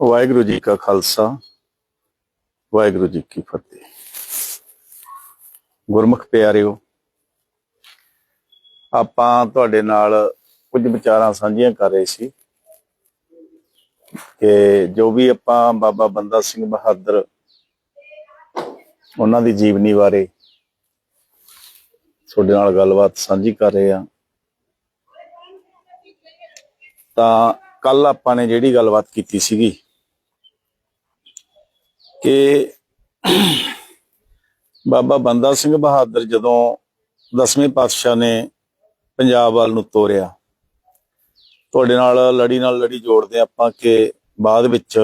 ਵਾਹਿਗੁਰੂ ਜੀ ਕਾ ਖਾਲਸਾ, ਵਾਹਿਗੁਰੂ ਜੀ ਕੀ ਫਤਿਹ। ਗੁਰਮੁਖ ਪਿਆਰਿਓ, ਆਪਾਂ ਤੁਹਾਡੇ ਨਾਲ ਕੁਝ ਵਿਚਾਰਾਂ ਸਾਂਝੀਆਂ ਕਰ ਰਹੇ ਸੀ ਕਿ ਜੋ ਵੀ ਆਪਾਂ ਬਾਬਾ ਬੰਦਾ ਸਿੰਘ ਬਹਾਦਰ ਉਹਨਾਂ ਦੀ ਜੀਵਨੀ ਬਾਰੇ ਤੁਹਾਡੇ ਨਾਲ ਗੱਲਬਾਤ ਸਾਂਝੀ ਕਰ ਰਹੇ ਆ ਤਾਂ ਕੱਲ ਆਪਾਂ ਨੇ ਜਿਹੜੀ ਗੱਲਬਾਤ ਕੀਤੀ ਸੀਗੀ ਕਿ ਬਾਬਾ ਬੰਦਾ ਸਿੰਘ ਬਹਾਦਰ ਜਦੋਂ ਦਸਵੇਂ ਪਾਤਸ਼ਾਹ ਨੇ ਪੰਜਾਬ ਵੱਲ ਨੂੰ ਤੋਰਿਆ, ਤੁਹਾਡੇ ਨਾਲ ਲੜੀ ਨਾਲ ਲੜੀ ਜੋੜਦੇ ਆਪਾਂ ਕਿ ਬਾਅਦ ਵਿੱਚ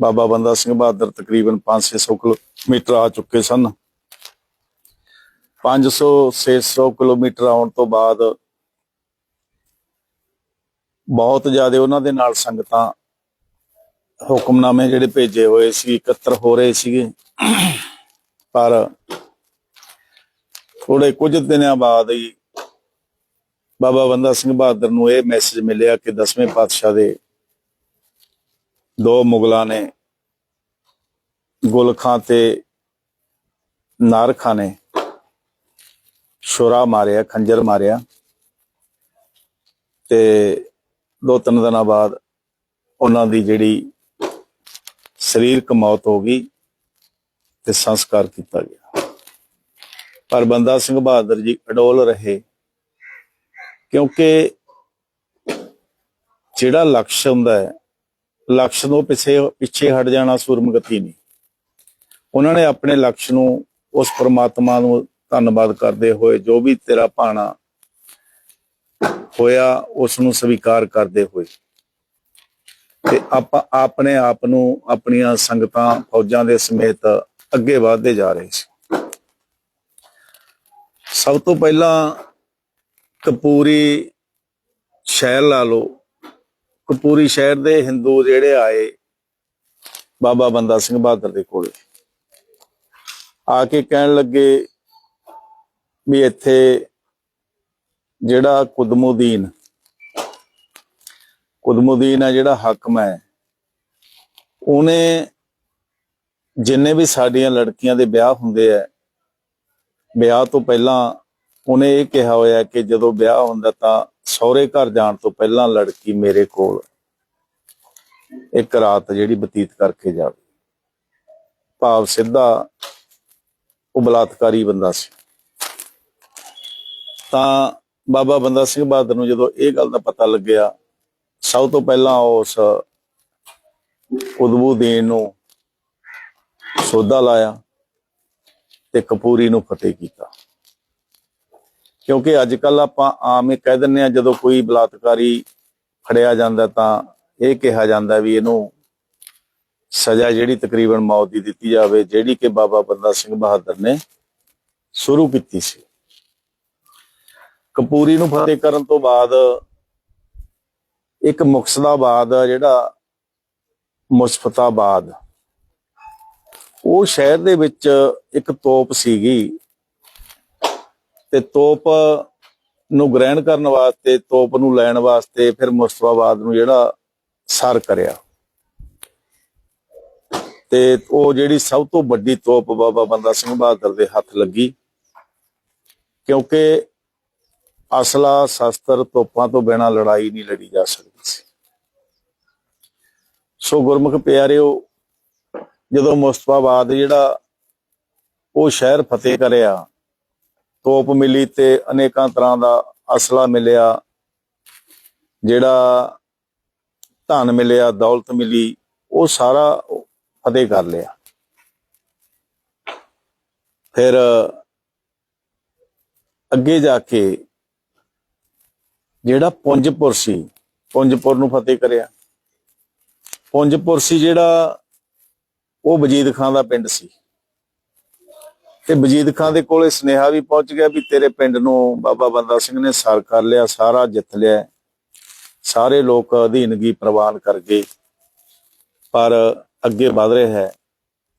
ਬਾਬਾ ਬੰਦਾ ਸਿੰਘ ਬਹਾਦਰ ਤਕਰੀਬਨ 500 ਕਿਲੋਮੀਟਰ ਆ ਚੁੱਕੇ ਸਨ। 500 600 ਕਿਲੋਮੀਟਰ ਆਉਣ ਤੋਂ ਬਾਅਦ ਬਹੁਤ ਜ਼ਿਆਦਾ ਉਹਨਾਂ ਦੇ ਨਾਲ ਸੰਗਤਾਂ ਹੁਕਮਨਾਮੇ ਜਿਹੜੇ ਭੇਜੇ ਹੋਏ ਸੀ, ਇਕੱਤਰ ਹੋ ਰਹੇ ਸੀਗੇ। ਪਰ ਥੋੜੇ ਕੁਝ ਦਿਨਾਂ ਬਾਅਦ ਹੀ ਬਾਬਾ ਬੰਦਾ ਸਿੰਘ ਬਹਾਦਰ ਨੂੰ ਇਹ ਮੈਸੇਜ ਮਿਲਿਆ ਕਿ ਦਸਵੇਂ ਪਾਤਸ਼ਾਹ ਦੇ ਦੋ ਮੁਗਲਾਂ ਨੇ ਗੁਲਖਾਂ ਤੇ ਨਾਰਖਾਂ ਨੇ ਛੁਰਾ ਮਾਰਿਆ, ਖੰਜਰ ਮਾਰਿਆ ਤੇ ਦੋ ਤਿੰਨ ਦਿਨਾਂ ਬਾਅਦ ਉਹਨਾਂ ਦੀ ਜਿਹੜੀ ਸਰੀਰਕ ਮੌਤ ਹੋ ਗਈ ਤੇ ਸੰਸਕਾਰ ਕੀਤਾ ਗਿਆ। ਪਰ ਬੰਦਾ ਸਿੰਘ ਬਹਾਦਰ ਜੀ ਅਡੋਲ ਰਹੇ ਕਿਉਂਕਿ ਜਿਹੜਾ ਲਕਸ਼ ਹੁੰਦਾ ਹੈ, ਲਕਸ਼ ਤੋਂ ਪਿੱਛੇ ਪਿੱਛੇ ਹਟ ਜਾਣਾ ਸੂਰਮਗਤੀ ਨਹੀਂ। ਉਹਨਾਂ ਨੇ ਆਪਣੇ ਲਕਸ਼ ਨੂੰ ਉਸ ਪਰਮਾਤਮਾ ਨੂੰ ਧੰਨਵਾਦ ਕਰਦੇ ਹੋਏ ਜੋ ਵੀ ਤੇਰਾ ਭਾਣਾ ਹੋਇਆ, ਉਸ ਨੂੰ ਸਵੀਕਾਰ ਕਰਦੇ ਹੋਏ ਤੇ ਆਪਾਂ ਆਪਣੇ ਆਪ ਨੂੰ ਆਪਣੀਆਂ ਸੰਗਤਾਂ ਫੌਜਾਂ ਦੇ ਸਮੇਤ ਅੱਗੇ ਵਧਦੇ ਜਾ ਰਹੇ ਸੀ। ਸਭ ਤੋਂ ਪਹਿਲਾਂ ਕਪੂਰੀ ਸ਼ਹਿਰ ਲਾ ਲਓ। ਕਪੂਰੀ ਸ਼ਹਿਰ ਦੇ ਹਿੰਦੂ ਜਿਹੜੇ ਆਏ ਬਾਬਾ ਬੰਦਾ ਸਿੰਘ ਬਹਾਦਰ ਦੇ ਕੋਲ। ਆ ਕੇ ਕਹਿਣ ਲੱਗੇ ਵੀ ਇੱਥੇ ਜਿਹੜਾ ਕੁਦਮੁਦੀਨ ਕੁਦਮੁਦੀਨ ਹੈ ਜਿਹੜਾ ਹਾਕਮ ਹੈ, ਉਹਨੇ ਜਿੰਨੇ ਵੀ ਸਾਡੀਆਂ ਲੜਕੀਆਂ ਦੇ ਵਿਆਹ ਹੁੰਦੇ ਆ ਵਿਆਹ ਤੋਂ ਪਹਿਲਾਂ ਉਹਨੇ ਇਹ ਕਿਹਾ ਹੋਇਆ ਕਿ ਜਦੋਂ ਵਿਆਹ ਹੁੰਦਾ ਤਾਂ ਸਹੁਰੇ ਘਰ ਜਾਣ ਤੋਂ ਪਹਿਲਾਂ ਲੜਕੀ ਮੇਰੇ ਕੋਲ ਇੱਕ ਰਾਤ ਜਿਹੜੀ ਬਤੀਤ ਕਰਕੇ ਜਾਵੇ। ਭਾਵ ਸਿੱਧਾ ਉਹ ਬਲਾਤਕਾਰੀ ਬੰਦਾ ਸੀ। ਤਾਂ ਬਾਬਾ ਬੰਦਾ ਸਿੰਘ ਬਹਾਦਰ ਨੂੰ ਜਦੋਂ ਇਹ ਗੱਲ ਦਾ ਪਤਾ ਲੱਗਿਆ ਸਭ ਤੋਂ ਪਹਿਲਾਂ ਉਸ ਉਦਬੂ ਨੂੰ ਸੋਧਾ ਲਾਇਆ ਤੇ ਕਪੂਰੀ ਨੂੰ ਫਤਿਹ ਕੀਤਾ। ਕਿਉਂਕਿ ਅੱਜ ਕੱਲ ਆਪਾਂ ਆਮ ਇਹ ਕਹਿ ਦਿੰਨੇ ਆ ਜਦੋਂ ਕੋਈ ਬਲਾਤਕਾਰੀ ਫੜਿਆ ਜਾਂਦਾ ਤਾਂ ਇਹ ਕਿਹਾ ਜਾਂਦਾ ਵੀ ਇਹਨੂੰ ਸਜ਼ਾ ਜਿਹੜੀ ਤਕਰੀਬਨ ਮੌਤ ਦੀ ਦਿੱਤੀ ਜਾਵੇ, ਜਿਹੜੀ ਕਿ ਬਾਬਾ ਬੰਦਾ ਸਿੰਘ ਬਹਾਦਰ ਨੇ ਸ਼ੁਰੂ ਕੀਤੀ ਸੀ। ਕਪੂਰੀ ਨੂੰ ਫਤਿਹ ਕਰਨ ਤੋਂ ਬਾਅਦ ਇੱਕ ਮੁਕਸਦਾਬਾਦ ਆ ਜਿਹੜਾ ਮੁਸਫਤਾਬਾਦ। ਉਹ ਸ਼ਹਿਰ ਦੇ ਵਿੱਚ ਇੱਕ ਤੋਪ ਸੀਗੀ ਤੇ ਤੋਪ ਨੂੰ ਗ੍ਰਹਿਣ ਕਰਨ ਵਾਸਤੇ, ਤੋਪ ਨੂੰ ਲੈਣ ਵਾਸਤੇ ਫਿਰ ਮੁਸਤਫਾਬਾਦ ਨੂੰ ਜਿਹੜਾ ਸਰ ਕਰਿਆ। ਤੇ ਉਹ ਜਿਹੜੀ ਸਭ ਤੋਂ ਵੱਡੀ ਤੋਪ ਬਾਬਾ ਬੰਦਾ ਸਿੰਘ ਬਹਾਦਰ ਦੇ ਹੱਥ ਲੱਗੀ ਕਿਉਂਕਿ ਅਸਲਾ ਸ਼ਸਤਰ ਤੋਪਾਂ ਤੋਂ ਬਿਨਾ ਲੜਾਈ ਨਹੀਂ ਲੜੀ ਜਾ ਸਕਦੀ ਸੀ। ਸੋ ਗੁਰਮੁਖ ਪਿਆਰਿਓ, ਜਦੋਂ ਮੁਸਤਫਾਬਾਦ ਜਿਹੜਾ ਉਹ ਸ਼ਹਿਰ ਫਤਿਹ ਕਰਿਆ, ਤੋਪ ਮਿਲੀ ਤੇ ਅਨੇਕਾਂ ਤਰ੍ਹਾਂ ਦਾ ਅਸਲਾ ਮਿਲਿਆ, ਜਿਹੜਾ ਧਨ ਮਿਲਿਆ, ਦੌਲਤ ਮਿਲੀ, ਉਹ ਸਾਰਾ ਫਤਿਹ ਕਰ ਲਿਆ। ਫਿਰ ਅੱਗੇ ਜਾ ਕੇ ਜਿਹੜਾ ਪੁੰਜਪੁਰ ਸੀ, ਪੁੰਜਪੁਰ ਨੂੰ ਫਤਿਹ ਕਰਿਆ। ਪੁੰਜਪੁਰ ਸੀ ਜਿਹੜਾ ਉਹ ਵਜੀਦ ਖਾਨ ਦਾ ਪਿੰਡ ਸੀ। ਤੇ ਵਜੀਦ ਖਾਨ ਦੇ ਕੋਲੇ ਸੁਨੇਹਾ ਵੀ ਪਹੁੰਚ ਗਿਆ ਵੀ ਤੇਰੇ ਪਿੰਡ ਨੂੰ ਬਾਬਾ ਬੰਦਾ ਸਿੰਘ ਨੇ ਸਰ ਕਰ ਲਿਆ, ਸਾਰਾ ਜਿੱਤ ਲਿਆ। ਸਾਰੇ ਲੋਕ ਅਧੀਨਗੀ ਪ੍ਰਵਾਨ ਕਰ ਗਏ। ਪਰ ਅੱਗੇ ਵਧ ਰਿਹਾ ਹੈ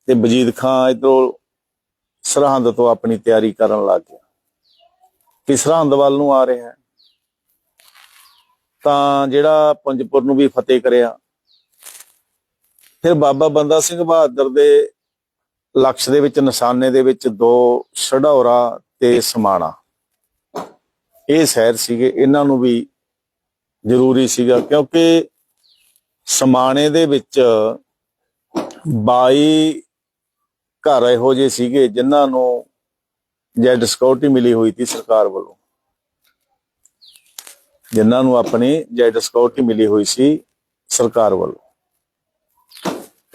ਤੇ ਵਜੀਦ ਖਾਨ ਇਧਰੋਂ ਸਰਹੰਦ ਤੋਂ ਆਪਣੀ ਤਿਆਰੀ ਕਰਨ ਲੱਗ ਗਿਆ। ਕਿ ਸਰਹੰਦ ਵੱਲ ਨੂੰ ਆ ਰਿਹਾ ਹੈ? ਤਾਂ ਜਿਹੜਾ ਪੰਜਪੁਰ ਨੂੰ ਵੀ ਫਤਿਹ ਕਰਿਆ। ਫਿਰ ਬਾਬਾ ਬੰਦਾ ਸਿੰਘ ਬਹਾਦਰ ਦੇ ਲਕਸ਼ ਦੇ ਵਿੱਚ, ਨਿਸ਼ਾਨੇ ਦੇ ਵਿੱਚ ਦੋ ਛਡੌਰਾ ਤੇ ਸਮਾਣਾ। ਇਹ ਸ਼ਹਿਰ ਸੀਗੇ, ਇਹਨਾਂ ਨੂੰ ਵੀ ਜ਼ਰੂਰੀ ਸੀਗਾ ਕਿਉਂਕਿ ਸਮਾਣੇ ਦੇ ਵਿੱਚ 22 ਘਰ ਇਹੋ ਜਿਹੇ ਸੀਗੇ ਜਿਨ੍ਹਾਂ ਨੂੰ ਜੈਡ ਸਿਕਿਉਰਿਟੀ ਮਿਲੀ ਹੋਈ ਸੀ ਸਰਕਾਰ ਵੱਲੋਂ। ਜਿਨ੍ਹਾਂ ਨੂੰ ਆਪਣੀ ਜੈਡ ਸਿਕਿਉਰਿਟੀ ਮਿਲੀ ਹੋਈ ਸੀ ਸਰਕਾਰ ਵੱਲੋਂ।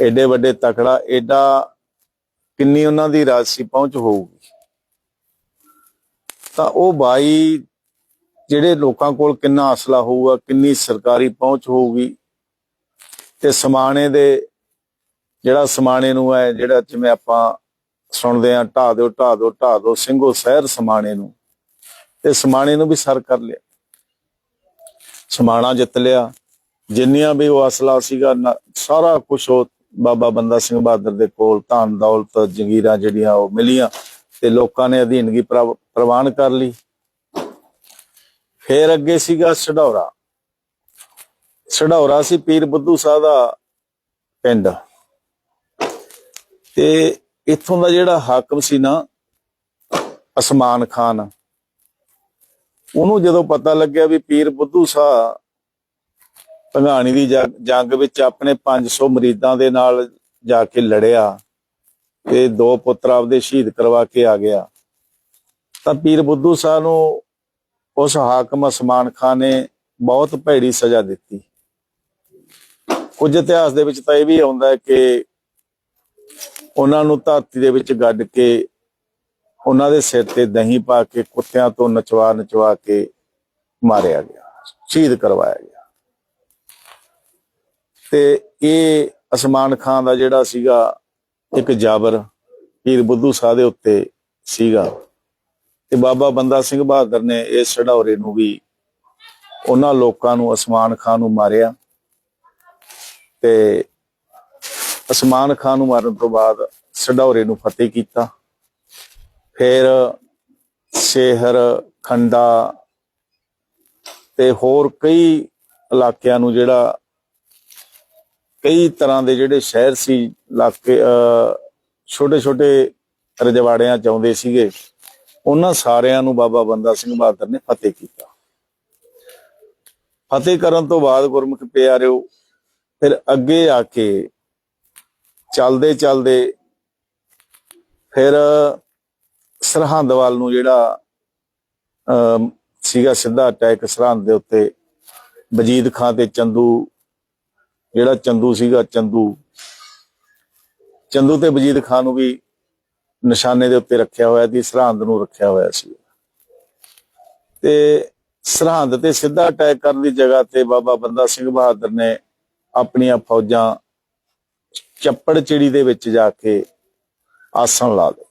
ਐਡੇ ਵੱਡੇ ਤਕੜਾ ਐਡਾ ਕਿੰਨੀ ਉਹਨਾਂ ਦੀ ਰਾਜਸੀ ਪਹੁੰਚ ਹੋਊਗੀ। ਤਾਂ ਉਹ ਬਾਈ ਜਿਹੜੇ ਲੋਕਾਂ ਕੋਲ ਕਿੰਨਾ ਅਸਲਾ ਹੋਊਗਾ, ਕਿੰਨੀ ਸਰਕਾਰੀ ਪਹੁੰਚ ਹੋਊਗੀ, ਤੇ ਸਮਾਣੇ ਦੇ ਜਿਹੜਾ ਸਮਾਣੇ ਨੂੰ ਹੈ, ਜਿਹੜਾ ਜਿਵੇਂ ਆਪਾਂ ਸੁਣਦੇ ਆ ਢਾ ਦਿਓ ਢਾ ਦਿਓ ਢਾ ਦਿਓ, ਸਿੰਘੋ ਸ਼ਹਿਰ ਸਮਾਣੇ ਨੂੰ, ਤੇ ਸਮਾਣੇ ਨੂੰ ਵੀ ਸਰ ਕਰ ਲਿਆ। ਸਮਾਣਾ ਜਿੱਤ ਲਿਆ। ਜਿੰਨੀਆਂ ਵੀ ਉਹ ਅਸਲਾ ਸੀਗਾ, ਨਾ- ਸਾਰਾ ਕੁਝ ਉਹ ਬਾਬਾ ਬੰਦਾ ਸਿੰਘ ਬਹਾਦਰ ਦੇ ਕੋਲ ਧਨ, ਦੌਲਤ, ਜੰਗੀਰਾਂ ਜਿਹੜੀਆਂ ਉਹ ਮਿਲੀਆਂ ਤੇ ਲੋਕਾਂ ਨੇ ਅਧੀਨਗੀ ਪ੍ਰਵਾਨ ਕਰ ਲਈ। ਫੇਰ ਅੱਗੇ ਸੀਗਾ ਸਢੌਰਾ। ਸਢੌਰਾ ਸੀ ਪੀਰ ਬੁੱਧੂ ਸਾਹਿਬ ਦਾ ਪਿੰਡ। ਤੇ ਇੱਥੋਂ ਦਾ ਜਿਹੜਾ ਹਾਕਮ ਸੀ ਨਾ, ਅਸਮਾਨ ਖਾਨ ਉਹਨੂੰ ਜਦੋਂ ਪਤਾ ਲੱਗਿਆ ਵੀ ਪੀਰ ਬੁੱਧੂ ਸਾਹਿਬ ਭੰਗਾਣੀ ਦੀ ਜੰਗ- ਵਿੱਚ ਆਪਣੇ 500 ਮਰੀਦਾਂ ਦੇ ਨਾਲ ਜਾ ਕੇ ਲੜਿਆ ਤੇ ਦੋ ਪੁੱਤਰ ਆਪਦੇ ਸ਼ਹੀਦ ਕਰਵਾ ਕੇ ਆ ਗਿਆ, ਤਾਂ ਪੀਰ ਬੁੱਧੂ ਸਾਹਿਬ ਨੂੰ ਉਸ ਹਾਕਮ ਅਸਮਾਨ ਖਾਨ ਨੇ ਬਹੁਤ ਭੈੜੀ ਸਜ਼ਾ ਦਿੱਤੀ। ਕੁਝ ਇਤਿਹਾਸ ਦੇ ਵਿੱਚ ਤਾਂ ਇਹ ਵੀ ਆਉਂਦਾ ਹੈ ਕਿ ਉਹਨਾਂ ਨੂੰ ਧਰਤੀ ਦੇ ਵਿੱਚ ਗੱਡ ਕੇ ਉਹਨਾਂ ਦੇ ਸਿਰ ਤੇ ਦਹੀਂ ਪਾ ਕੇ, ਕੁੱਤਿਆਂ ਤੋਂ ਨਚਵਾ ਨਚਵਾ ਕੇ ਮਾਰਿਆ ਗਿਆ, ਸ਼ਹੀਦ ਕਰਵਾਇਆ ਗਿਆ। ਤੇ ਇਹ ਅਸਮਾਨ ਖਾਨ ਦਾ ਜਿਹੜਾ ਸੀਗਾ ਇੱਕ ਜਾਬਰ, ਪੀਰ ਬੁੱਧੂ ਸਾਹਿਬ ਦੇ ਉੱਤੇ ਸੀਗਾ। ਤੇ ਬਾਬਾ ਬੰਦਾ ਸਿੰਘ ਬਹਾਦਰ ਨੇ ਇਸ ਛਡੌਰੇ ਨੂੰ ਵੀ ਉਹਨਾਂ ਲੋਕਾਂ ਨੂੰ ਅਸਮਾਨ ਖਾਨ ਨੂੰ ਮਾਰਿਆ। ਤੇ ਅਸਮਾਨ ਖਾਨ ਨੂੰ ਮਾਰਨ ਤੋਂ ਬਾਅਦ ਛਡੌਰੇ ਨੂੰ ਫਤਿਹ ਕੀਤਾ। ਫਿਰ ਸ਼ੇਹਰ, ਖੰਡਾ ਤੇ ਹੋਰ ਕਈ ਇਲਾਕਿਆਂ ਨੂੰ ਜਿਹੜਾ ਕਈ ਤਰ੍ਹਾਂ ਦੇ ਜਿਹੜੇ ਸ਼ਹਿਰ ਸੀ, ਇਲਾਕੇ ਛੋਟੇ ਛੋਟੇ ਰਜਵਾੜਿਆਂ ਚ ਆਉਂਦੇ ਸੀਗੇ, ਉਹਨਾਂ ਸਾਰਿਆਂ ਨੂੰ ਬਾਬਾ ਬੰਦਾ ਸਿੰਘ ਬਹਾਦਰ ਨੇ ਫਤਿਹ ਕੀਤਾ। ਫਤਿਹ ਕਰਨ ਤੋਂ ਬਾਅਦ ਗੁਰਮੁਖ ਪਿਆਰਿਓ, ਫਿਰ ਅੱਗੇ ਆ ਕੇ ਚੱਲਦੇ ਚੱਲਦੇ ਫਿਰ ਸਰਹੰਦ ਵੱਲ ਨੂੰ ਜਿਹੜਾ ਅਮ, ਸੀਗਾ ਸਿੱਧਾ ਅਟੈਕ ਸਰਹੰਦ ਦੇ ਉੱਤੇ ਵਜੀਦ ਖਾਂ ਤੇ ਚੰਦੂ ਜਿਹੜਾ ਚੰਦੂ ਸੀਗਾ ਚੰਦੂ ਚੰਦੂ ਤੇ ਵਜੀਦ ਖਾਂ ਨੂੰ ਵੀ ਨਿਸ਼ਾਨੇ ਦੇ ਉੱਤੇ ਰੱਖਿਆ ਹੋਇਆ ਸੀ ਸਰਹੰਦ ਨੂੰ ਰੱਖਿਆ ਹੋਇਆ ਸੀ। ਤੇ ਸਰਹੰਦ ਤੇ ਸਿੱਧਾ ਅਟੈਕ ਕਰਨ ਦੀ ਜਗ੍ਹਾ ਤੇ ਬਾਬਾ ਬੰਦਾ ਸਿੰਘ ਬਹਾਦਰ ਨੇ ਆਪਣੀਆਂ ਫੌਜਾਂ ਚੱਪੜ ਚਿੜੀ ਦੇ ਵਿੱਚ ਜਾ ਕੇ ਆਸਣ ਲਾ ਲਏ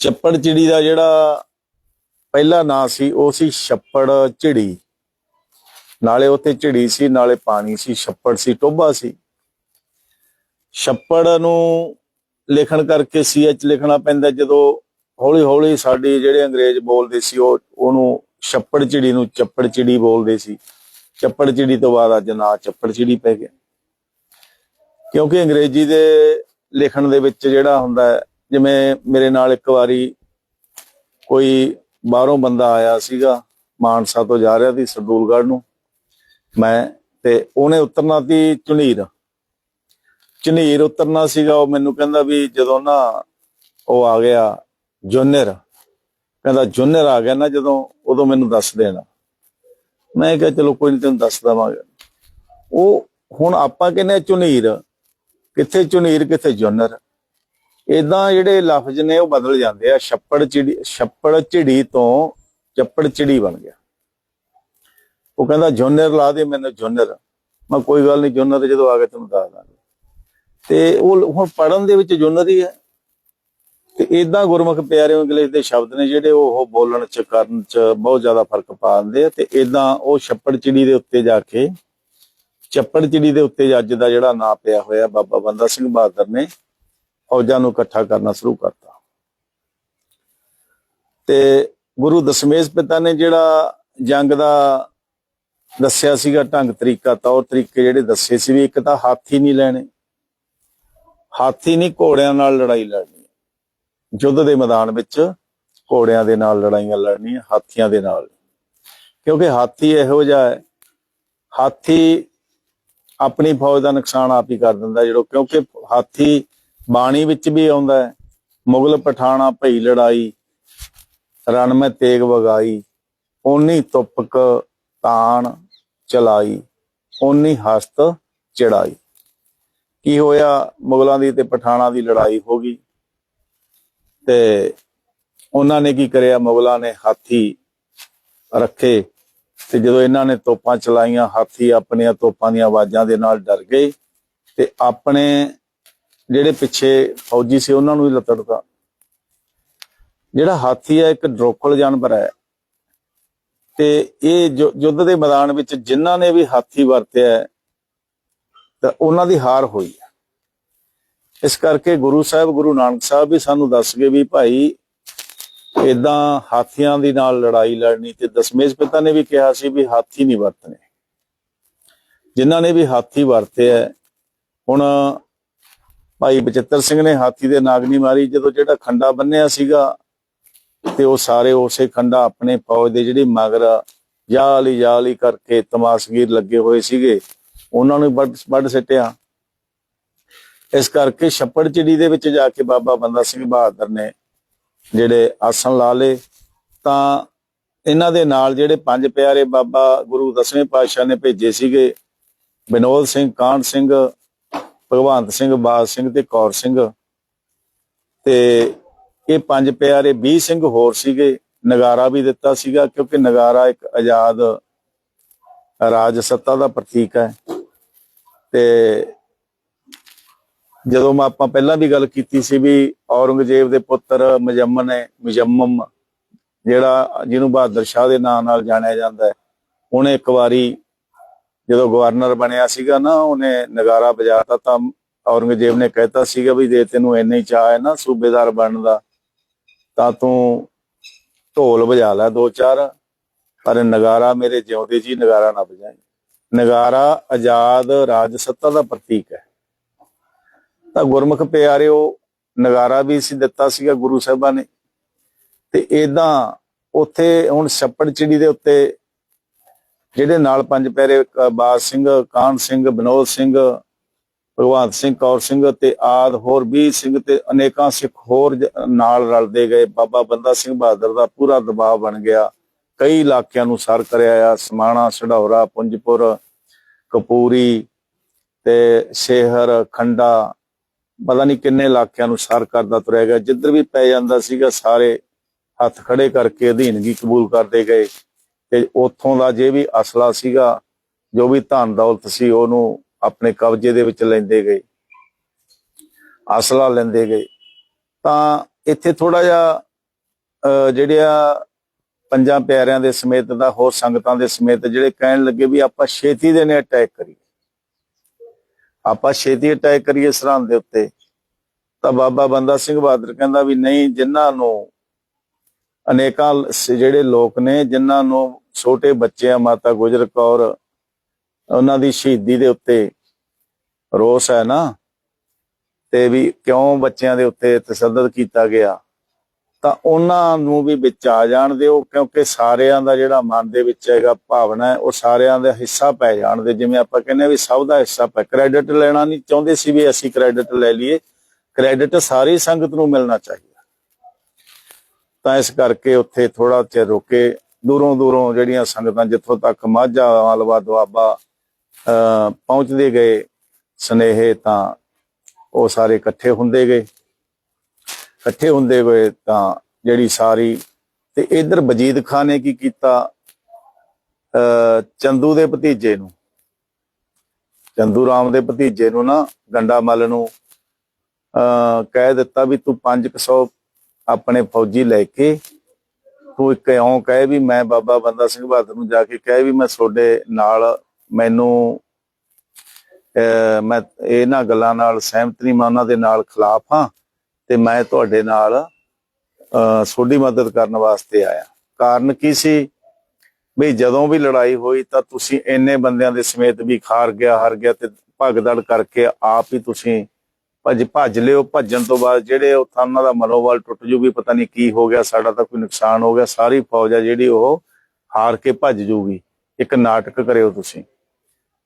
ਚੱਪੜ ਚਿੜੀ ਦਾ ਜਿਹੜਾ ਪਹਿਲਾ ਨਾਂ ਸੀ ਉਹ ਸੀ ਛੱਪੜ ਝਿੜੀ ਨਾਲੇ ਉੱਥੇ ਝਿੜੀ ਸੀ ਨਾਲੇ ਪਾਣੀ ਸੀ ਛੱਪੜ ਸੀ ਟੋਬਾ ਸੀ। ਛੱਪੜ ਨੂੰ ਲਿਖਣ ਕਰਕੇ ਸੀਐਚ ਲਿਖਣਾ ਪੈਂਦਾ ਜਦੋਂ ਹੌਲੀ ਹੌਲੀ ਸਾਡੇ ਜਿਹੜੇ ਅੰਗਰੇਜ਼ ਬੋਲਦੇ ਸੀ ਉਹ ਉਹਨੂੰ ਛੱਪੜ ਚਿੜੀ ਨੂੰ ਚੱਪੜ ਚਿੜੀ ਬੋਲਦੇ ਸੀ। ਚੱਪੜ ਚਿੜੀ ਤੋਂ ਬਾਅਦ ਅੱਜ ਨਾਂ ਚੱਪੜ ਚਿੜੀ ਪੈ ਗਿਆ। ਕਿਉਂਕਿ ਅੰਗਰੇਜ਼ੀ ਦੇ ਲਿਖਣ ਦੇ ਵਿੱਚ ਜਿਹੜਾ ਹੁੰਦਾ ਹੈ, ਜਿਵੇਂ ਮੇਰੇ ਨਾਲ ਇੱਕ ਵਾਰੀ ਕੋਈ ਬਾਹਰੋਂ ਬੰਦਾ ਆਇਆ ਸੀਗਾ, ਮਾਨਸਾ ਤੋਂ ਜਾ ਰਿਹਾ ਸੀ ਸਰਦੂਲਗੜ੍ਹ ਨੂੰ। ਮੈਂ ਤੇ ਉਹਨੇ ਉਤਰਨਾ ਸੀ ਝੁਨੀਰ। ਝੁਨੀਰ ਉਤਰਨਾ ਸੀਗਾ, ਉਹ ਮੈਨੂੰ ਕਹਿੰਦਾ ਵੀ ਜਦੋਂ ਨਾ ਉਹ ਆ ਗਿਆ ਜੁਨਰ, ਕਹਿੰਦਾ ਜੁਨਰ ਆ ਗਿਆ ਨਾ ਜਦੋਂ, ਉਦੋਂ ਮੈਨੂੰ ਦੱਸ ਦੇਣਾ। ਮੈਂ ਕਿਹਾ ਚਲੋ ਕੋਈ ਨਹੀਂ ਤੈਨੂੰ ਦੱਸ ਦਵਾਂਗਾ। ਉਹ ਹੁਣ ਆਪਾਂ ਕਹਿੰਦੇ ਹਾਂ ਝੁਨੀਰ, ਕਿੱਥੇ ਝੁਨੀਰ, ਕਿੱਥੇ ਜੁਨਰ? ਇਦਾਂ ਜਿਹੜੇ ਲਫ਼ਜ਼ ਨੇ ਉਹ ਬਦਲ ਜਾਂਦੇ ਆ। ਛੱਪੜ ਚਿੜੀ ਛੱਪੜ ਝਿੜੀ ਤੋਂ ਚੱਪੜ ਚਿੜੀ ਬਣ ਗਿਆ। ਉਹ ਕਹਿੰਦਾ, ਜੁਨਰ ਲਾ ਦੇ ਮੈਨੂੰ ਜੁਨਰ। ਮੈਂ ਕੋਈ ਗੱਲ ਨਹੀਂ ਜੁਨਰ ਜਦੋਂ ਆ ਗਿਆ ਤੈਨੂੰ ਦੱਸ ਦਾਂਗਾ। ਤੇ ਉਹ ਹੁਣ ਪੜਨ ਦੇ ਵਿੱਚ ਜੁਨਰ ਹੀ ਹੈ। ਤੇ ਇਦਾਂ ਗੁਰਮੁਖ ਪਿਆਰੇ ਇੰਗਲਿਸ਼ ਦੇ ਸ਼ਬਦ ਨੇ ਜਿਹੜੇ ਉਹ ਬੋਲਣ ਚ, ਕਰਨ ਚ ਬਹੁਤ ਜ਼ਿਆਦਾ ਫ਼ਰਕ ਪਾ ਦਿੰਦੇ ਆ। ਤੇ ਇਦਾਂ ਉਹ ਛੱਪੜ ਚਿੜੀ ਦੇ ਉੱਤੇ ਜਾ ਕੇ, ਚੱਪੜ ਚਿੜੀ ਦੇ ਉੱਤੇ ਅੱਜ ਦਾ ਜਿਹੜਾ ਨਾਂ ਪਿਆ ਹੋਇਆ ਬਾਬਾ ਬੰਦਾ ਸਿੰਘ ਬਹਾਦਰ ਨੇ ਫੌਜਾਂ ਨੂੰ ਇਕੱਠਾ ਕਰਨਾ ਸ਼ੁਰੂ ਕਰਤਾ। ਤੇ ਗੁਰੂ ਦਸ਼ਮੇਸ਼ ਪਿਤਾ ਨੇ ਜਿਹੜਾ ਜੰਗ ਦਾ ਦੱਸਿਆ ਸੀਗਾ ਢੰਗ ਤਰੀਕਾ ਤੌਰ ਤਰੀਕੇ ਜਿਹੜੇ ਦੱਸੇ ਸੀ ਵੀ ਇੱਕ ਤਾਂ ਹਾਥੀ ਨਹੀਂ ਲੈਣੇ, ਹਾਥੀ ਨਹੀਂ ਘੋੜਿਆਂ ਨਾਲ ਲੜਾਈ ਲੜਨੀ। ਯੁੱਧ ਦੇ ਮੈਦਾਨ ਵਿੱਚ ਘੋੜਿਆਂ ਦੇ ਨਾਲ ਲੜਾਈਆਂ ਲੜਨੀਆਂ, ਹਾਥੀਆਂ ਦੇ ਨਾਲ। ਕਿਉਂਕਿ ਹਾਥੀ ਇਹੋ ਜਿਹਾ ਹੈ, ਹਾਥੀ ਆਪਣੀ ਫੌਜ ਦਾ ਨੁਕਸਾਨ ਆਪ ਹੀ ਕਰ ਦਿੰਦਾ, ਜਿਹੜਾ ਕਿਉਂਕਿ ਹਾਥੀ ਬਾਣੀ ਵਿੱਚ ਵੀ ਆਉਂਦਾ ਹੈ, ਮੁਗਲ ਪਠਾਣਾ ਭਈ ਲੜਾਈ, ਰਣ ਮੈਂ ਤੇਗ ਵਗਾਈ, ਓਨੀ ਤੁਪਕ ਤਾਣ ਚਲਾਈ, ਓਨੀ ਹਸਤ ਚੜਾਈ। ਕੀ ਹੋਇਆ? ਮੁਗਲਾਂ ਦੀ ਤੇ ਪਠਾਣਾ ਦੀ ਲੜਾਈ ਹੋ ਗਈ ਤੇ ਉਹਨਾਂ ਨੇ ਕੀ ਕਰਿਆ? ਮੁਗਲਾਂ ਨੇ ਹਾਥੀ ਰੱਖੇ ਤੇ ਜਦੋਂ ਇਹਨਾਂ ਨੇ ਤੋਪਾਂ ਚਲਾਈਆਂ, ਹਾਥੀ ਆਪਣੀਆਂ ਤੋਪਾਂ ਦੀਆਂ ਆਵਾਜ਼ਾਂ ਦੇ ਨਾਲ ਡਰ ਗਏ ਤੇ ਆਪਣੇ ਜਿਹੜੇ ਪਿੱਛੇ ਫੌਜੀ ਸੀ, ਉਹਨਾਂ ਨੂੰ ਵੀ ਲਤੜਦਾ ਜਿਹੜਾ ਹਾਥੀ ਹੈ ਇੱਕ ਡਰੋਕਲ ਜਾਨਵਰ ਹੈ। ਤੇ ਇਹ ਯੁ- ਯੁੱਧ ਦੇ ਮੈਦਾਨ ਵਿੱਚ ਜਿਨ੍ਹਾਂ ਨੇ ਵੀ ਹਾਥੀ ਵਰਤਿਆ ਤਾਂ ਉਹਨਾਂ ਦੀ ਹਾਰ ਹੋਈ ਹੈ। ਇਸ ਕਰਕੇ ਗੁਰੂ ਸਾਹਿਬ, ਗੁਰੂ ਨਾਨਕ ਸਾਹਿਬ ਵੀ ਸਾਨੂੰ ਦੱਸ ਗਏ ਵੀ ਭਾਈ ਇਦਾਂ ਹਾਥੀਆਂ ਦੀ ਨਾਲ ਲੜਾਈ ਲੜਨੀ ਤੇ ਦਸ਼ਮੇਸ਼ ਪਿਤਾ ਨੇ ਵੀ ਕਿਹਾ ਸੀ ਵੀ ਹਾਥੀ ਨਹੀਂ ਵਰਤਣੇ। ਜਿਨ੍ਹਾਂ ਨੇ ਵੀ ਹਾਥੀ ਵਰਤੇ ਹੈ, ਹੁਣ ਭਾਈ ਬਚਿੱਤਰ ਸਿੰਘ ਨੇ ਹਾਥੀ ਦੇ ਨਾਗਨੀ ਮਾਰੀ, ਜਦੋਂ ਜਿਹੜਾ ਖੰਡਾ ਬੰਨਿਆ ਸੀਗਾ ਤੇ ਉਹ ਸਾਰੇ ਉਸੇ ਖੰਡਾ ਆਪਣੇ ਫੌਜ ਦੇ ਜਿਹੜੀ ਮਗਰ ਜਾਲੀ ਜਾਲੀ ਕਰਕੇ ਤਮਾਸ਼ਗੀਰ ਲੱਗੇ ਹੋਏ ਸੀਗੇ, ਉਹਨਾਂ ਨੂੰ ਵੱਢ ਵੱਢ ਸਿੱਟਿਆ। ਇਸ ਕਰਕੇ ਛੱਪੜ ਚਿੜੀ ਦੇ ਵਿੱਚ ਜਾ ਕੇ ਬਾਬਾ ਬੰਦਾ ਸਿੰਘ ਬਹਾਦਰ ਨੇ ਜਿਹੜੇ ਆਸਣ ਲਾ ਲਏ, ਤਾਂ ਇਹਨਾਂ ਦੇ ਨਾਲ ਜਿਹੜੇ ਪੰਜ ਪਿਆਰੇ ਬਾਬਾ ਗੁਰੂ ਦਸਵੇਂ ਪਾਤਸ਼ਾਹ ਨੇ ਭੇਜੇ ਸੀਗੇ ਵਿਨੋਦ ਸਿੰਘ, ਕਾਂਡ ਸਿੰਘ ਭਗਵੰਤ ਸਿੰਘ ਬਾਜ ਸਿੰਘ ਤੇ ਕੌਰ ਸਿੰਘ। ਤੇ ਇਹ ਪੰਜ ਪਿਆਰੇ 20 ਸਿੰਘ ਹੋਰ ਸੀਗੇ। ਨਗਾਰਾ ਵੀ ਦਿੱਤਾ ਸੀਗਾ, ਕਿਉਂਕਿ ਨਗਾਰਾ ਇੱਕ ਆਜ਼ਾਦ ਰਾਜ ਸੱਤਾ ਦਾ ਪ੍ਰਤੀਕ ਹੈ। ਤੇ ਜਦੋਂ ਮੈਂ ਆਪਾਂ ਪਹਿਲਾਂ ਵੀ ਗੱਲ ਕੀਤੀ ਸੀ ਵੀ ਔਰੰਗਜ਼ੇਬ ਦੇ ਪੁੱਤਰ ਮੁਜੰਮਨ ਨੇ, ਮੁਜੰਮਮ, ਜਿਹੜਾ ਜਿਹਨੂੰ ਬਹਾਦਰ ਸ਼ਾਹ ਦੇ ਨਾਂ ਨਾਲ ਜਾਣਿਆ ਜਾਂਦਾ ਹੈ, ਉਹਨੇ ਇੱਕ ਵਾਰੀ ਜਦੋਂ ਗਵਰਨਰ ਬਣਿਆ ਸੀਗਾ ਨਾ, ਉਹਨੇ ਨਗਾਰਾ ਵਜਾਤਾ ਤਾਂ ਔਰੰਗਜ਼ੇਬ ਨੇ ਕਹਿਤਾ ਸੀਗਾ ਵੀ ਜੇ ਤੈਨੂੰ ਇੰਨਾ ਹੀ ਚਾਹ ਹੈ ਨਾ ਸੂਬੇਦਾਰ ਬਣਨ ਦਾ ਤਾਂ ਤੂੰ ਢੋਲ ਵਜਾ ਲੈ ਦੋ ਚਾਰ। ਪਰ ਨਗਾਰਾ ਮੇਰੇ ਜਿਉਂਦੇ ਜੀ ਨਗਾਰਾ ਨਾ ਵਜਾਈ ਨਗਾਰਾ ਆਜ਼ਾਦ ਰਾਜ ਸੱਤਾ ਦਾ ਪ੍ਰਤੀਕ ਹੈ। ਤਾਂ ਗੁਰਮੁਖ ਪਿਆਰਿਓ, ਨਗਾਰਾ ਵੀ ਸੀ ਦਿੱਤਾ ਸੀਗਾ ਗੁਰੂ ਸਾਹਿਬਾਂ ਨੇ। ਤੇ ਇਦਾਂ ਉੱਥੇ ਹੁਣ ਛੱਪੜ ਚਿੜੀ ਦੇ ਉੱਤੇ ਜਿਹੜੇ ਨਾਲ ਪੰਜ ਪੈਰੇ ਕ- ਬਾਜ ਸਿੰਘ ਕਾਨ ਸਿੰਘ, ਬਨੋਦ ਸਿੰਘ, ਭਗਵੰਤ ਸਿੰਘ, ਕੌਰ ਸਿੰਘ ਤੇ ਆਦ, ਹੋਰ 20 ਸਿੰਘ ਤੇ ਅਨੇਕਾਂ ਸਿੱਖ ਹੋਰ ਨਾਲ ਰਲਦੇ ਗਏ। ਬਾਬਾ ਬੰਦਾ ਸਿੰਘ ਬਹਾਦਰ ਦਾ ਪੂਰਾ ਦਬਾਅ ਬਣ ਗਿਆ। ਕਈ ਇਲਾਕਿਆਂ ਨੂੰ ਸਰ ਕਰਿਆ ਆ। ਸਮਾਣਾ, ਸਢੌਰਾ, ਪੁੰਜਪੁਰ, ਕਪੂਰੀ ਤੇ ਸ਼ੇਹਰ, ਖੰਡਾ, ਪਤਾ ਨਹੀਂ ਕਿੰਨੇ ਇਲਾਕਿਆਂ ਨੂੰ ਸਰ ਕਰਦਾ ਤੁਰਿਆ ਗਿਆ। ਜਿੱਧਰ ਵੀ ਪੈ ਜਾਂਦਾ ਸੀਗਾ, ਸਾਰੇ ਹੱਥ ਖੜੇ ਕਰਕੇ ਅਧੀਨਗੀ ਕਬੂਲ ਕਰਦੇ ਗਏ। ਤੇ ਉੱਥੋਂ ਦਾ ਜੇ ਵੀ ਅਸਲਾ ਸੀਗਾ, ਜੋ ਵੀ ਧਨ ਦੌਲਤ ਸੀ, ਉਹਨੂੰ ਆਪਣੇ ਕਬਜ਼ੇ ਦੇ ਵਿੱਚ ਲੈਂਦੇ ਗਏ। ਅਸਲਾ ਲੈਂਦੇ ਗਏ। ਤਾਂ ਇੱਥੇ ਥੋੜਾ ਜਿਹਾ ਜਿਹੜਿਆ ਪੰਜਾਂ ਪਿਆਰਿਆਂ ਦੇ ਸਮੇਤ ਦਾ, ਹੋਰ ਸੰਗਤਾਂ ਦੇ ਸਮੇਤ ਜਿਹੜੇ ਕਹਿਣ ਲੱਗੇ ਵੀ ਆਪਾਂ ਛੇਤੀ ਦੇ ਨੇ ਅਟੈਕ ਕਰੀਏ। ਆਪਾਂ ਛੇਤੀ ਅਟੈਕ ਕਰੀਏ ਸਰਹੰਦ ਦੇ ਉੱਤੇ। ਤਾਂ ਬਾਬਾ ਬੰਦਾ ਸਿੰਘ ਬਹਾਦਰ ਕਹਿੰਦਾ ਵੀ ਨਹੀਂ, ਜਿਨ੍ਹਾਂ ਨੂੰ ਅਨੇਕਾਂ ਜਿਹੜੇ ਲੋਕ ਨੇ, ਜਿਨ੍ਹਾਂ ਨੂੰ ਛੋਟੇ ਬੱਚੇ ਆ ਮਾਤਾ ਗੁਜਰ ਕੌਰ, ਉਹਨਾਂ ਦੀ ਸ਼ਹੀਦੀ ਦੇ ਉੱਤੇ ਰੋਸ ਹੈ ਨਾ? ਤੇ ਵੀ ਕਿਉਂ ਬੱਚਿਆਂ ਦੇ ਉੱਤੇ ਤਸੱਦਦ ਕੀਤਾ ਗਿਆ? ਤਾਂ ਉਹਨਾਂ ਨੂੰ ਵੀ ਵਿੱਚ ਆ ਜਾਣ ਦਿਓ, ਕਿਉਂਕਿ ਸਾਰਿਆਂ ਦਾ ਜਿਹੜਾ ਮਨ ਦੇ ਵਿੱਚ ਹੈਗਾ ਭਾਵਨਾ ਹੈ, ਉਹ ਸਾਰਿਆਂ ਦਾ ਹਿੱਸਾ ਪੈ ਜਾਣ ਦੇ। ਜਿਵੇਂ ਆਪਾਂ ਕਹਿੰਦੇ ਆ ਵੀ ਸਭ ਦਾ ਹਿੱਸਾ ਪੈ ਕ੍ਰੈਡਿਟ ਲੈਣਾ ਨਹੀਂ ਚਾਹੁੰਦੇ ਸੀ ਵੀ ਅਸੀਂ ਕ੍ਰੈਡਿਟ ਲੈ ਲਈਏ। ਕ੍ਰੈਡਿਟ ਸਾਰੀ ਸੰਗਤ ਨੂੰ ਮਿਲਣਾ ਚਾਹੀਦਾ। ਤਾਂ ਇਸ ਕਰਕੇ ਉੱਥੇ ਥੋੜਾ ਚਿਰ ਰੁਕੇ। ਦੂਰੋਂ ਦੂਰੋਂ ਜਿਹੜੀਆਂ ਸੰਗਤਾਂ ਜਿੱਥੋਂ ਤੱਕ ਮਾਝਾ ਮਾਲਵਾ ਦੁਆਬਾ, ਅਹ, ਪਹੁੰਚਦੇ ਗਏ ਸਨੇਹੇ ਤਾਂ ਉਹ ਸਾਰੇ ਇਕੱਠੇ ਹੁੰਦੇ ਗਏ। ਇਕੱਠੇ ਹੁੰਦੇ ਗਏ ਤਾਂ ਜਿਹੜੀ ਸਾਰੀ ਤੇ ਇਧਰ ਵਜੀਦ ਖਾਨ ਨੇ ਕੀ ਕੀਤਾ? ਅਹ, ਚੰਦੂ ਦੇ ਭਤੀਜੇ ਨੂੰ। ਚੰਦੂ ਰਾਮ ਦੇ ਭਤੀਜੇ ਨੂੰ ਨਾ ਗੰਡਾ ਮੱਲ ਨੂੰ, ਅਹ, ਕਹਿ ਦਿੱਤਾ ਵੀ ਤੂੰ 500 ਆਪਣੇ ਫੌਜੀ ਲੈ ਕੇ ਤੂੰ ਇੱਕ ਇਉਂ ਕਹੇ ਵੀ ਮੈਂ ਬਾਬਾ ਬੰਦਾ ਸਿੰਘ ਬਹਾਦਰ ਨੂੰ ਜਾ ਕੇ ਕਹੇ ਵੀ ਮੈਂ ਤੁਹਾਡੇ ਨਾਲ ਮੈਨੂੰ ਮੈਂ ਇਹਨਾਂ ਗੱਲਾਂ ਨਾਲ ਸਹਿਮਤ ਨਹੀਂ, ਮੈਂ ਉਹਨਾਂ ਦੇ ਨਾਲ ਖਿਲਾਫ ਹਾਂ ਤੇ ਮੈਂ ਤੁਹਾਡੇ ਨਾਲ, ਅਹ, ਤੁਹਾਡੀ ਮਦਦ ਕਰਨ ਵਾਸਤੇ ਆਇਆ। ਕਾਰਨ ਕੀ ਸੀ? ਵੀ ਜਦੋਂ ਵੀ ਲੜਾਈ ਹੋਈ ਤਾਂ ਤੁਸੀਂ ਇੰਨੇ ਬੰਦਿਆਂ ਦੇ ਸਮੇਤ ਵੀ ਖਾਰ ਗਿਆ, ਹਾਰ ਗਿਆ ਤੇ ਭਗਦੜ ਕਰਕੇ ਆਪ ਹੀ ਤੁਸੀਂ ਭੱਜ ਭੱਜ ਲਿਓ, ਭੱਜਣ ਤੋਂ ਬਾਅਦ ਜਿਹੜੇ ਉੱਥਾਂ ਉਹਨਾਂ ਦਾ ਮਨੋਬਲ ਟੁੱਟ ਜੂ ਵੀ ਪਤਾ ਨਹੀਂ ਕੀ ਹੋ ਗਿਆ, ਸਾਡਾ ਤਾਂ ਕੋਈ ਨੁਕਸਾਨ ਹੋ ਗਿਆ, ਸਾਰੀ ਫੌਜ ਆ ਜਿਹੜੀ ਉਹ ਹਾਰ ਕੇ ਭੱਜ ਜੂਗੀ। ਇੱਕ ਨਾਟਕ ਕਰਿਓ ਤੁਸੀਂ।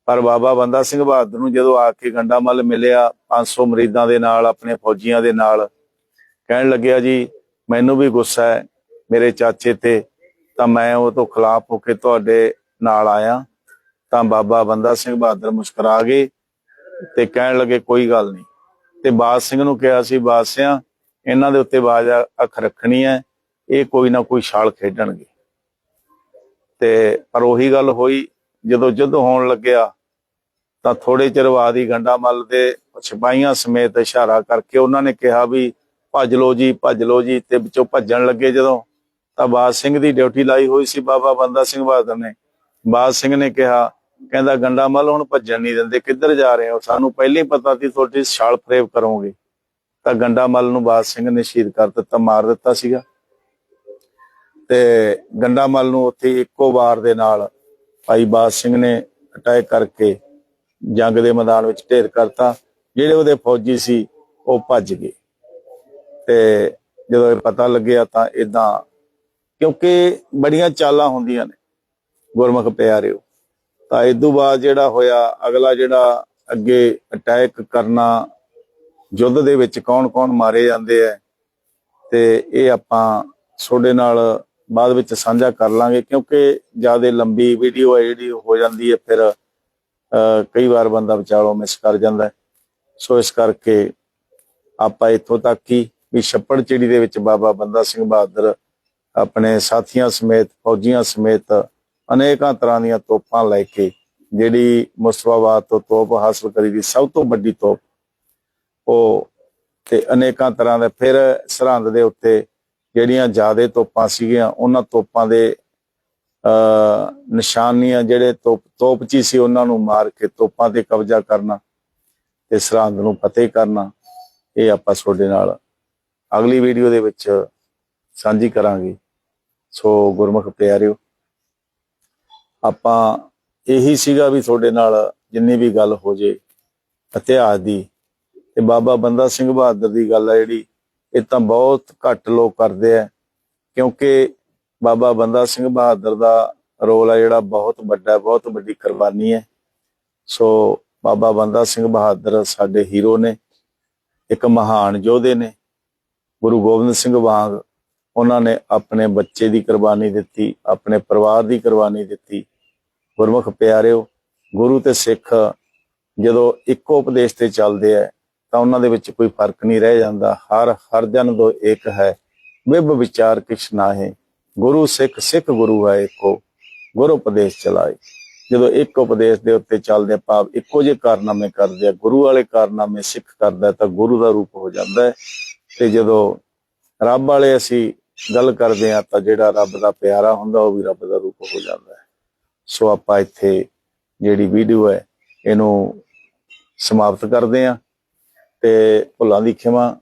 ਪਰ ਬਾਬਾ ਬੰਦਾ ਸਿੰਘ ਬਹਾਦਰ ਨੂੰ ਜਦੋਂ ਆ ਕੇ ਗੰਡਾਮੱਲ ਮਿਲਿਆ 500 ਮਰੀਦਾਂ ਦੇ ਨਾਲ, ਆਪਣੇ ਫੌਜੀਆਂ ਦੇ ਨਾਲ, ਕਹਿਣ ਲੱਗਿਆ ਜੀ, ਮੈਨੂੰ ਵੀ ਗੁੱਸਾ ਹੈ ਮੇਰੇ ਚਾਚੇ ਤੇ, ਤਾਂ ਮੈਂ ਉਹ ਤੋਂ ਖਿਲਾਫ ਹੋ ਕੇ ਤੁਹਾਡੇ ਨਾਲ ਆਇਆ। ਤਾਂ ਬਾਬਾ ਬੰਦਾ ਸਿੰਘ ਬਹਾਦਰ ਮੁਸਕਰਾ ਗਏ ਤੇ ਕਹਿਣ ਲੱਗੇ, ਕੋਈ ਗੱਲ ਨਹੀਂ। ਤੇ ਬਾਦ ਸਿੰਘ ਨੂੰ ਕਿਹਾ ਸੀ ਬਾਦਸ਼ਿਆਂ ਇਹਨਾਂ ਦੇ ਉੱਤੇ ਬਾਜ ਅੱਖ ਰੱਖਣੀ ਹੈ, ਇਹ ਕੋਈ ਨਾ ਕੋਈ ਛਾਲ ਖੇਡਣਗੇ। ਤੇ ਪਰ ਉਹੀ ਗੱਲ ਹੋਈ, ਜਦੋਂ ਯੁੱਧ ਹੋਣ ਲੱਗਿਆ, ਤਾਂ ਥੋੜੇ ਚਿਰ ਬਾਅਦ ਹੀ ਗੰਡਾਮੱਲ ਦੇ ਸਿਪਾਹੀਆਂ ਸਮੇਤ ਇਸ਼ਾਰਾ ਕਰਕੇ ਉਹਨਾਂ ਨੇ ਕਿਹਾ ਵੀ, ਭੱਜ ਲਓ ਜੀ, ਭੱਜ ਲਓ ਜੀ, ਤੇ ਵਿੱਚੋਂ ਭੱਜਣ ਲੱਗੇ ਜਦੋਂ, ਤਾਂ ਬਾਦ ਸਿੰਘ ਦੀ ਡਿਊਟੀ ਲਾਈ ਹੋਈ ਸੀ ਬਾਬਾ ਬੰਦਾ ਸਿੰਘ ਬਹਾਦਰ ਨੇ। ਬਾਦ ਸਿੰਘ ਨੇ ਕਿਹਾ ਕਹਿੰਦਾ, ਗੰਡਾ ਗੰਡਾਮੱਲ ਹੁਣ ਭੱਜਣ ਨਹੀਂ ਦਿੰਦੇ, ਕਿੱਧਰ ਜਾ ਰਹੇ ਹੋ? ਸਾਨੂੰ ਪਹਿਲਾਂ ਹੀ ਪਤਾ ਸੀ ਤੁਹਾਡੀ ਛਾਲ ਫਰੇਬ ਕਰੋਗੇ। ਤਾਂ ਗੰਡਾਮੱਲ ਨੂੰ ਬਾਦ ਸਿੰਘ ਨੇ ਸ਼ਹੀਦ ਕਰ ਦਿੱਤਾ, ਮਾਰ ਦਿੱਤਾ ਸੀਗਾ। ਤੇ ਗੰਡਾਮੱਲ ਨੂੰ ਉੱਥੇ ਇੱਕੋ ਵਾਰ ਦੇ ਨਾਲ ਭਾਈ ਬਾਦ ਸਿੰਘ ਨੇ ਅਟੈਕ ਕਰਕੇ ਜੰਗ ਦੇ ਮੈਦਾਨ ਵਿੱਚ ਢੇਰ ਕਰਤਾ। ਜਿਹੜੇ ਉਹਦੇ ਫੌਜੀ ਸੀ, ਉਹ ਭੱਜ ਗਏ। ਤੇ ਜਦੋਂ ਇਹ ਪਤਾ ਲੱਗਿਆ ਤਾਂ ਇਦਾਂ ਕਿਉਂਕਿ ਬੜੀਆਂ ਚਾਲਾਂ ਹੁੰਦੀਆਂ ਨੇ, ਗੁਰਮੁਖ ਪਿਆਰਿਓ। ਤਾਂ ਇਸ ਤੋਂ ਬਾਅਦ ਜਿਹੜਾ ਹੋਇਆ, ਅਗਲਾ ਜਿਹੜਾ ਅੱਗੇ ਅਟੈਕ ਕਰਨਾ, ਯੁੱਧ ਦੇ ਵਿੱਚ ਕੌਣ-ਕੌਣ ਮਾਰੇ ਜਾਂਦੇ ਐ ਤੇ ਇਹ ਆਪਾਂ ਤੁਹਾਡੇ ਨਾਲ ਬਾਅਦ ਵਿੱਚ ਸਾਂਝਾ ਕਰ ਲਾਂਗੇ, ਕਿਉਂਕਿ ਜ਼ਿਆਦਾ ਲੰਬੀ ਵੀਡੀਓ ਹੈ ਜਿਹੜੀ ਹੋ ਜਾਂਦੀ ਹੈ, ਫਿਰ ਅਹ ਕਈ ਵਾਰ ਬੰਦਾ ਵਿਚਾਲੋਂ ਮਿਸ ਕਰ ਜਾਂਦਾ ਸੋ ਇਸ ਕਰਕੇ ਆਪਾਂ ਇੱਥੋਂ ਤੱਕ ਹੀ ਵੀ ਛੱਪੜ ਚਿੜੀ ਦੇ ਵਿੱਚ ਬਾਬਾ ਬੰਦਾ ਸਿੰਘ ਬਹਾਦਰ ਆਪਣੇ ਸਾਥੀਆਂ ਸਮੇਤ, ਫੌਜੀਆਂ ਸਮੇਤ ਅਨੇਕਾਂ ਤਰ੍ਹਾਂ ਦੀਆਂ ਤੋਪਾਂ ਲੈ ਕੇ ਜਿਹੜੀ ਮੁਸਤਫਾਬਾਦ ਤੋਂ ਤੋਪ ਹਾਸਲ ਕਰੀ ਦੀ ਸਭ ਤੋਂ ਵੱਡੀ ਤੋਪ ਉਹ ਤੇ ਅਨੇਕਾਂ ਤਰ੍ਹਾਂ ਦੇ ਫਿਰ ਸਰਹੰਦ ਦੇ ਉੱਤੇ ਜਿਹੜੀਆਂ ਜਿਆਦੇ ਤੋਪਾਂ ਸੀਗੀਆਂ, ਉਹਨਾਂ ਤੋਪਾਂ ਦੇ ਅ ਨਿਸ਼ਾਨੀਆਂ ਜਿਹੜੇ ਤੋਪ ਤੋਪਚੀ ਸੀ ਉਹਨਾਂ ਨੂੰ ਮਾਰ ਕੇ ਤੋਪਾਂ ਤੇ ਕਬਜ਼ਾ ਕਰਨਾ ਤੇ ਸਰਹੰਦ ਨੂੰ ਫਤਿਹ ਕਰਨਾ, ਇਹ ਆਪਾਂ ਤੁਹਾਡੇ ਨਾਲ ਅਗਲੀ ਵੀਡੀਓ ਦੇ ਵਿੱਚ ਸਾਂਝੀ ਕਰਾਂਗੇ। ਸੋ ਗੁਰਮੁਖ ਪਿਆਰਿਓ ਆਪਾਂ ਇਹੀ ਸੀਗਾ ਵੀ ਤੁਹਾਡੇ ਨਾਲ ਜਿੰਨੀ ਵੀ ਗੱਲ ਹੋ ਜੇ ਇਤਿਹਾਸ ਦੀ। ਤੇ ਬਾਬਾ ਬੰਦਾ ਸਿੰਘ ਬਹਾਦਰ ਦੀ ਗੱਲ ਆ ਜਿਹੜੀ, ਇਹ ਤਾਂ ਬਹੁਤ ਘੱਟ ਲੋਕ ਕਰਦੇ ਆ, ਕਿਉਂਕਿ ਬਾਬਾ ਬੰਦਾ ਸਿੰਘ ਬਹਾਦਰ ਦਾ ਰੋਲ ਆ ਜਿਹੜਾ ਬਹੁਤ ਵੱਡਾ, ਬਹੁਤ ਵੱਡੀ ਕੁਰਬਾਨੀ ਹੈ। ਸੋ ਬਾਬਾ ਬੰਦਾ ਸਿੰਘ ਬਹਾਦਰ ਸਾਡੇ ਹੀਰੋ ਨੇ, ਇੱਕ ਮਹਾਨ ਯੋਧੇ ਨੇ। ਗੁਰੂ ਗੋਬਿੰਦ ਸਿੰਘ ਵਾਂਗ ਉਹਨਾਂ ਨੇ ਆਪਣੇ ਬੱਚੇ ਦੀ ਕੁਰਬਾਨੀ ਦਿੱਤੀ, ਆਪਣੇ ਪਰਿਵਾਰ ਦੀ ਕੁਰਬਾਨੀ ਦਿੱਤੀ। ਗੁਰਮੁਖ ਪਿਆਰਿਓ ਗੁਰੂ ਤੇ ਸਿੱਖ ਜਦੋਂ ਇੱਕੋ ਉਪਦੇਸ਼ ਤੇ ਚੱਲਦੇ ਆ ਤਾਂ ਉਹਨਾਂ ਦੇ ਵਿੱਚ ਕੋਈ ਫ਼ਰਕ ਨਹੀਂ ਰਹਿ ਜਾਂਦਾ। ਹਰ ਹਰ ਜਨ ਦੋ ਇੱਕ ਹੈ। ਵਿਭ ਵਿਚਾਰ ਕਿਛ ਨਾਹੀ। ਗੁਰੂ ਸਿੱਖ ਸਿੱਖ ਗੁਰੂ ਹੈ ਇੱਕੋ। ਗੁਰ ਉਪਦੇਸ਼ ਚਲਾਏ। ਜਦੋਂ ਇੱਕ ਉਪਦੇਸ਼ ਦੇ ਉੱਤੇ ਚੱਲਦੇ ਆ, ਭਾਵ ਇੱਕੋ ਜਿਹੇ ਕਾਰਨਾਮੇ ਕਰਦੇ ਆ ਗੁਰੂ ਵਾਲੇ ਕਾਰਨਾਮੇ ਸਿੱਖ ਕਰਦਾ ਤਾਂ ਗੁਰੂ ਦਾ ਰੂਪ ਹੋ ਜਾਂਦਾ ਹੈ ਤੇ ਜਦੋਂ ਰੱਬ ਵਾਲੇ ਅਸੀਂ ਗੱਲ ਕਰਦੇ ਆ ਤਾਂ ਜਿਹੜਾ ਰੱਬ ਦਾ ਪਿਆਰਾ ਹੁੰਦਾ ਉਹ ਵੀ ਰੱਬ ਦਾ ਰੂਪ ਹੋ ਜਾਂਦਾ ਹੈ ਸੋ ਆਪਾਂ ਇੱਥੇ ਜਿਹੜੀ ਵੀਡੀਓ ਹੈ ਇਹਨੂੰ ਸਮਾਪਤ ਕਰਦੇ ਆ ਤੇ ਭੁੱਲਾਂ ਦੀ ਖਿਮਾ